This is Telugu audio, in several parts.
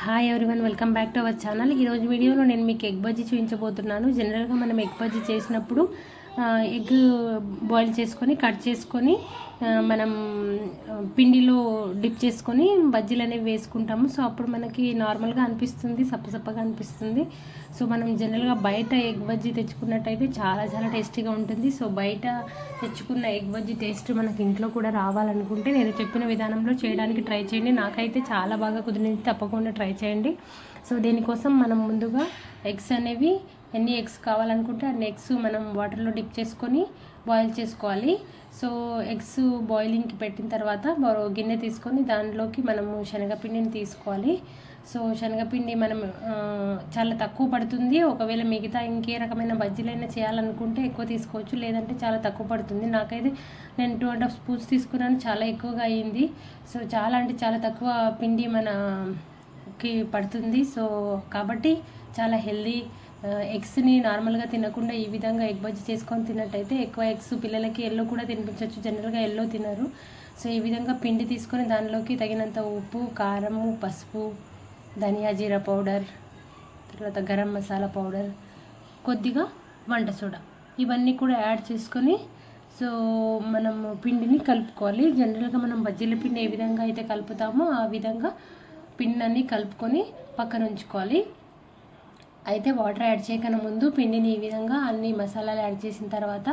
Hi everyone welcome back to our channel ఈరోజు వీడియోలో నేను మీకు ఎగ్ బజ్జీ చూపించబోతున్నాను జనరల్గా మనం ఎగ్ బజ్జీ చేసినప్పుడు ఎగ్ బాయిల్ చేసుకొని కట్ చేసుకొని మనం పిండిలో డిప్ చేసుకొని బజ్జీలు అనేవి వేసుకుంటాము. సో అప్పుడు మనకి నార్మల్గా అనిపిస్తుంది సప్పసప్పగా అనిపిస్తుంది. సో మనం జనరల్గా బయట ఎగ్ బజ్జీ తెచ్చుకున్నట్టయితే చాలా చాలా టేస్టీగా ఉంటుంది. సో బయట తెచ్చుకున్న ఎగ్ బజ్జీ టేస్ట్ మనకి ఇంట్లో కూడా రావాలనుకుంటే నేను చెప్పిన విధానంలో చేయడానికి ట్రై చేయండి. నాకైతే చాలా బాగా కుదిరింది తప్పకుండా ట్రై చేయండి. సో దీనికోసం మనం ముందుగా ఎగ్స్ అనేవి ఎన్ని ఎగ్స్ కావాలనుకుంటే అన్ని ఎగ్స్ మనం వాటర్లో డిప్ చేసుకొని బాయిల్ చేసుకోవాలి. సో ఎగ్స్ బాయిలింగ్కి పెట్టిన తర్వాత మరో గిన్నె తీసుకొని దానిలోకి మనము శనగపిండిని తీసుకోవాలి. సో శనగపిండి మనం చాలా తక్కువ పడుతుంది. ఒకవేళ మిగతా ఇంకే రకమైన బజ్జీలైనా చేయాలనుకుంటే ఎక్కువ తీసుకోవచ్చు. లేదంటే చాలా తక్కువ పడుతుంది. నాకైతే నేను టూ అండ్ హాఫ్ స్పూన్స్ తీసుకున్నాను. చాలా ఎక్కువగా అయ్యింది సో చాలా అంటే చాలా తక్కువ పిండి మనకి పడుతుంది. సో కాబట్టి చాలా హెల్దీ ఎగ్స్ని నార్మల్గా తినకుండా ఈ విధంగా ఎగ్ బజ్జీ చేసుకొని తిన్నట్టయితే ఎక్కువ ఎగ్స్ పిల్లలకి ఎల్లో కూడా తినిపించవచ్చు జనరల్గా ఎల్లో తినరు. సో ఈ విధంగా పిండి తీసుకొని దానిలోకి తగినంత ఉప్పు కారము పసుపు ధనియా జీరా పౌడర్ తర్వాత గరం మసాలా పౌడర్ కొద్దిగా వంట సోడా. ఇవన్నీ కూడా యాడ్ చేసుకొని సో మనం పిండిని కలుపుకోవాలి. జనరల్గా మనం బజ్జీల పిండి ఏ విధంగా అయితే కలుపుతామో ఆ విధంగా పిండిని కలుపుకొని పక్కన ఉంచుకోవాలి. అయితే వాటర్ యాడ్ చేయకన ముందు పిండిని ఈ విధంగా అన్ని మసాలాలు యాడ్ చేసిన తర్వాత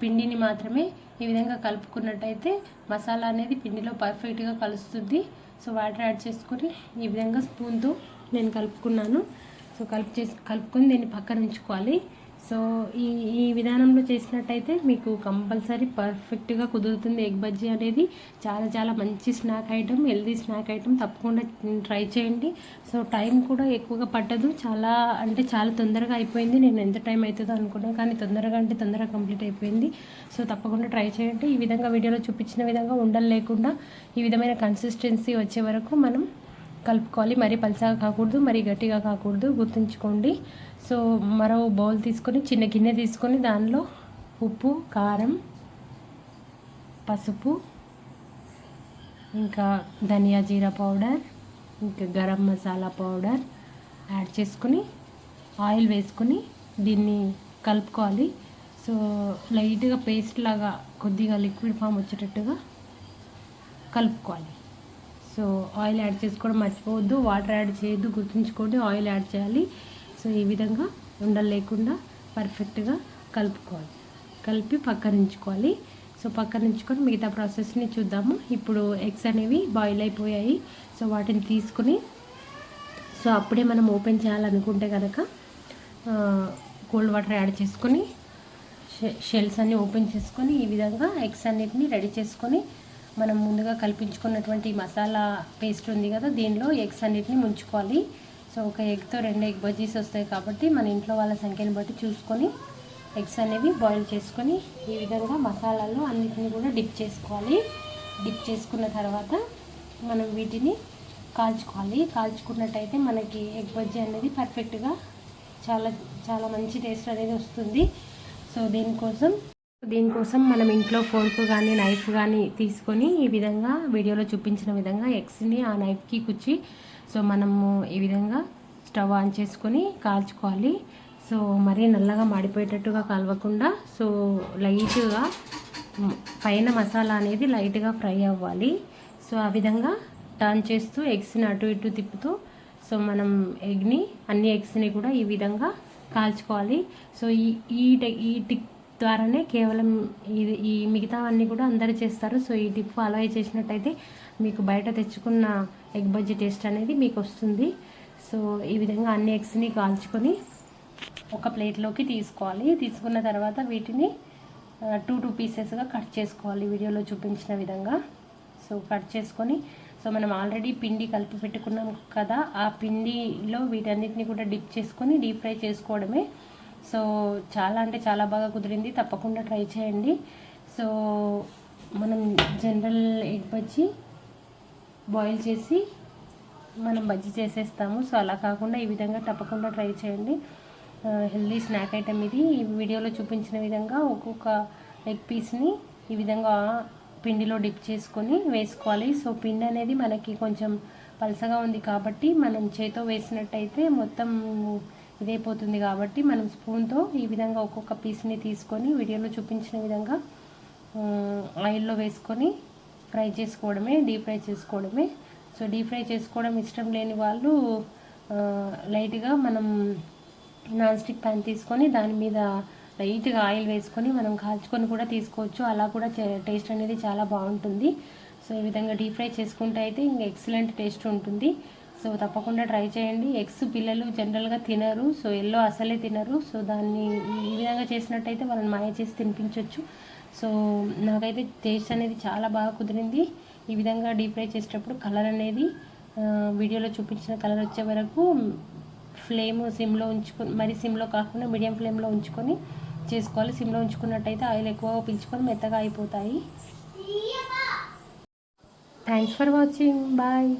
పిండిని మాత్రమే ఈ విధంగా కలుపుకున్నట్టయితే మసాలా అనేది పిండిలో పర్ఫెక్ట్గా కలుస్తుంది. సో వాటర్ యాడ్ చేసుకొని ఈ విధంగా స్పూన్తో నేను కలుపుకున్నాను. సో కలుపు చేసి కలుపుకొని దీన్ని పక్కన ఉంచుకోవాలి. సో ఈ ఈ విధానంలో చేసినట్టయితే మీకు కంపల్సరీ పర్ఫెక్ట్గా కుదురుతుంది ఎగ్ బజ్జీ అనేది. చాలా చాలా మంచి snack item healthy snack item. తప్పకుండా ట్రై చేయండి. సో టైం కూడా ఎక్కువగా పట్టదు. చాలా అంటే చాలా తొందరగా అయిపోయింది. నేను ఎంత టైం అవుతుందో అనుకున్నాను. కానీ తొందరగా అంటే తొందరగా కంప్లీట్ అయిపోయింది. సో తప్పకుండా ట్రై చేయండి. ఈ విధంగా వీడియోలో చూపించిన విధంగా ఉండలు లేకుండా ఈ విధమైన కన్సిస్టెన్సీ వచ్చే వరకు మనం కలుపుకోవాలి. మరీ పలసగా కాకూడదు మరీ గట్టిగా కాకూడదు. గుర్తుంచుకోండి. సో మరో బౌల్ తీసుకొని చిన్న గిన్నె తీసుకొని దానిలో ఉప్పు కారం పసుపు ఇంకా ధనియా జీరా పౌడర్ ఇంకా గరం మసాలా పౌడర్ యాడ్ చేసుకొని ఆయిల్ వేసుకొని దీన్ని కలుపుకోవాలి. సో లైట్గా పేస్ట్ లాగా కొద్దిగా లిక్విడ్ ఫామ్ వచ్చేటట్టుగా కలుపుకోవాలి. సో ఆయిల్ యాడ్ చేసుకోవడం మర్చిపోవద్దు వాటర్ యాడ్ చేయొద్దు గుర్తుంచుకోండి ఆయిల్ యాడ్ చేయాలి. సో ఈ విధంగా ఉండలు లేకుండా పర్ఫెక్ట్గా కలుపుకోవాలి. కలిపి పక్కన ఉంచుకోవాలి. సో పక్కన ఉంచుకొని మిగతా ప్రాసెస్ని చూద్దాము. ఇప్పుడు ఎగ్స్ అనేవి బాయిల్ అయిపోయాయి. సో వాటిని తీసుకుని సో అప్పుడే మనం ఓపెన్ చేయాలనుకుంటే కనుక కోల్డ్ వాటర్ యాడ్ చేసుకొని షెల్స్ అన్ని ఓపెన్ చేసుకొని ఈ విధంగా ఎగ్స్ అన్నిటిని రెడీ చేసుకొని మనం ముందుగా కల్పించుకున్నటువంటి మసాలా పేస్ట్ ఉంది కదా దీనిలో ఎగ్స్ అన్నిటిని ముంచుకోవాలి. సో ఒక ఎగ్తో రెండు ఎగ్ బజ్జీస్ వస్తాయి కాబట్టి మన ఇంట్లో వాళ్ళ సంఖ్యను బట్టి చూసుకొని ఎగ్స్ అనేవి బాయిల్ చేసుకొని ఈ విధంగా మసాలాలో అన్నిటిని కూడా డిప్ చేసుకోవాలి. డిప్ చేసుకున్న తర్వాత మనం వీటిని కాల్చుకోవాలి. కాల్చుకున్నట్టయితే మనకి ఎగ్ బజ్జీ అనేది పర్ఫెక్ట్గా చాలా చాలా మంచి టేస్ట్ అనేది వస్తుంది. సో దీనికోసం దీనికోసం మనం ఇంట్లో ఫోర్క్ కానీ నైఫ్ కానీ తీసుకొని ఈ విధంగా వీడియోలో చూపించిన విధంగా ఎగ్స్ని ఆ నైఫ్కి కుచ్చి సో మనము ఈ విధంగా స్టవ్ ఆన్ చేసుకొని కాల్చుకోవాలి. సో మరీ నల్లగా మాడిపోయేటట్టుగా కలవకుండా సో లైట్గా పైన మసాలా అనేది లైట్గా ఫ్రై అవ్వాలి. సో ఆ విధంగా టర్న్ చేస్తూ ఎగ్స్ని అటు ఇటు తిప్పుతూ సో మనం ఎగ్ని అన్ని ఎగ్స్ని కూడా ఈ విధంగా కాల్చుకోవాలి. సో ఈ ఈ ఈ టిక్ ద్వారానే కేవలం ఇది ఈ మిగతావన్నీ కూడా అందరూ చేస్తారు. సో ఈ టిప్ ఫాలో అయి చేసినట్టయితే మీకు బయట తెచ్చుకున్న ఎగ్ బజ్జీ టేస్ట్ అనేది మీకు వస్తుంది. సో ఈ విధంగా అన్ని ఎగ్స్ని కాల్చుకొని ఒక ప్లేట్లోకి తీసుకోవాలి. తీసుకున్న తర్వాత వీటిని టూ టూ పీసెస్గా కట్ చేసుకోవాలి. వీడియోలో చూపించిన విధంగా. సో కట్ చేసుకొని సో మనం ఆల్రెడీ పిండి కలిపి పెట్టుకున్నాం కదా ఆ పిండిలో వీటన్నిటిని కూడా డిప్ చేసుకొని డీప్ ఫ్రై చేసుకోవడమే. సో చాలా అంటే చాలా బాగా కుదిరింది. తప్పకుండా ట్రై చేయండి. సో మనం జనరల్ ఎగ్ బజ్జి బాయిల్ చేసి మనం బజ్జి చేసేస్తాము. సో అలా కాకుండా ఈ విధంగా తప్పకుండా ట్రై చేయండి. హెల్దీ స్నాక్ ఐటమ్ ఇది. ఈ వీడియోలో చూపించిన విధంగా ఒక్కొక్క ఎగ్ పీస్ని ఈ విధంగా పిండిలో డిప్ చేసుకొని వేసుకోవాలి. సో పిండి అనేది మనకి కొంచెం పలసగా ఉంది కాబట్టి మనం చేతో వేసినట్టయితే మొత్తం ఇదైపోతుంది కాబట్టి మనం స్పూన్తో ఈ విధంగా ఒక్కొక్క పీస్ని తీసుకొని వీడియోలో చూపించిన విధంగా ఆయిల్లో వేసుకొని ఫ్రై చేసుకోవడమే డీప్ ఫ్రై చేసుకోవడమే. సో డీప్ ఫ్రై చేసుకోవడం ఇష్టం లేని వాళ్ళు లైట్గా మనం నాన్ స్టిక్ ప్యాన్ తీసుకొని దాని మీద లైట్గా ఆయిల్ వేసుకొని మనం కాల్చుకొని కూడా తీసుకోవచ్చు. అలా కూడా టేస్ట్ అనేది చాలా బాగుంటుంది. సో ఈ విధంగా డీప్ ఫ్రై చేసుకుంటే అయితే ఇంకా ఎక్సలెంట్ టేస్ట్ ఉంటుంది. సో తప్పకుండా ట్రై చేయండి. ఎగ్స్ పిల్లలు జనరల్గా తినరు. సో ఎల్లో అసలే తినరు. సో దాన్ని ఈ విధంగా చేసినట్టయితే వాళ్ళని మాయ చేసి తినిపించవచ్చు సో నాకైతే టేస్ట్ అనేది చాలా బాగా కుదిరింది. ఈ విధంగా డీప్ ఫ్రై చేసేటప్పుడు కలర్ అనేది వీడియోలో చూపించిన కలర్ వచ్చే వరకు ఫ్లేమ్ సిమ్లో ఉంచుకొని మరి సిమ్లో కాకుండా మీడియం ఫ్లేమ్లో ఉంచుకొని చేసుకోవాలి. సిమ్లో ఉంచుకున్నట్టయితే ఆయిల్ ఎక్కువగా పీల్చుకొని మెత్తగా అయిపోతాయి. Thanks for watching bye